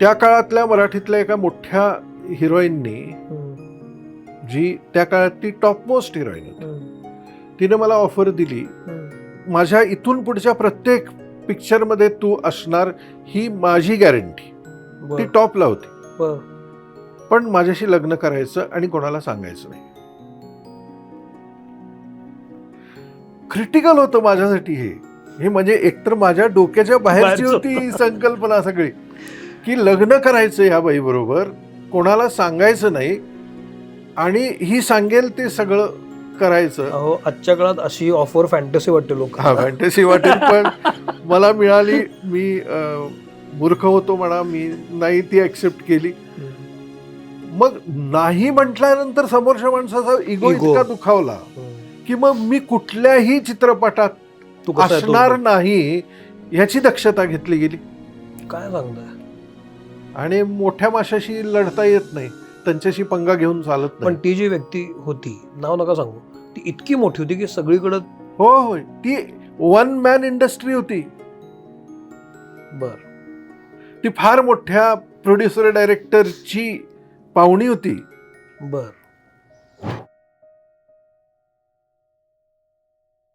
त्या काळातल्या मराठीतल्या एका मोठ्या हिरोईननी जी त्या काळात ती टॉप मोस्ट हिरोईन होती. तिने मला ऑफर दिली. माझ्या इथून पुढच्या प्रत्येक पिक्चरमध्ये तू असणार ही माझी गॅरंटी ती टॉपला होती. पण माझ्याशी लग्न करायचं आणि कोणाला सांगायचं नाही. क्रिटिकल होतं माझ्यासाठी हे. हे म्हणजे एकतर माझ्या डोक्याच्या बाहेरची होती संकल्पना सगळी. की लग्न करायचं ह्या बाईबरोबर कोणाला सांगायचं नाही आणि ही सांगेल ते सगळं करायचं. अहो आजच्या काळात अशी ऑफर फॅन्टसी वाटते लोक हा फॅन्टसी वाटेल पण मला मिळाली मी अं, मूर्ख होतो म्हणा मी नाही ती ऍक्सेप्ट केली. मग नाही म्हटल्यानंतर समोरच्या माणसाचा इगो Ego. इतका दुखावला की मग मी कुठल्याही चित्रपटात तू कसा आहे तो? असणार नाही याची दक्षता घेतली गेली. काय सांगताय? आणि मोठ्या माशाशी लढता येत नाही. त्यांच्याशी पंगा घेऊन चालत पण नाही ती जी व्यक्ती होती नाव नका सांगू ती इतकी मोठी होती की सगळीकडं हो होय ती वन मॅन इंडस्ट्री होती. बर. ती फार मोठ्या प्रोड्युसर डायरेक्टरची पाहुणी होती. बर.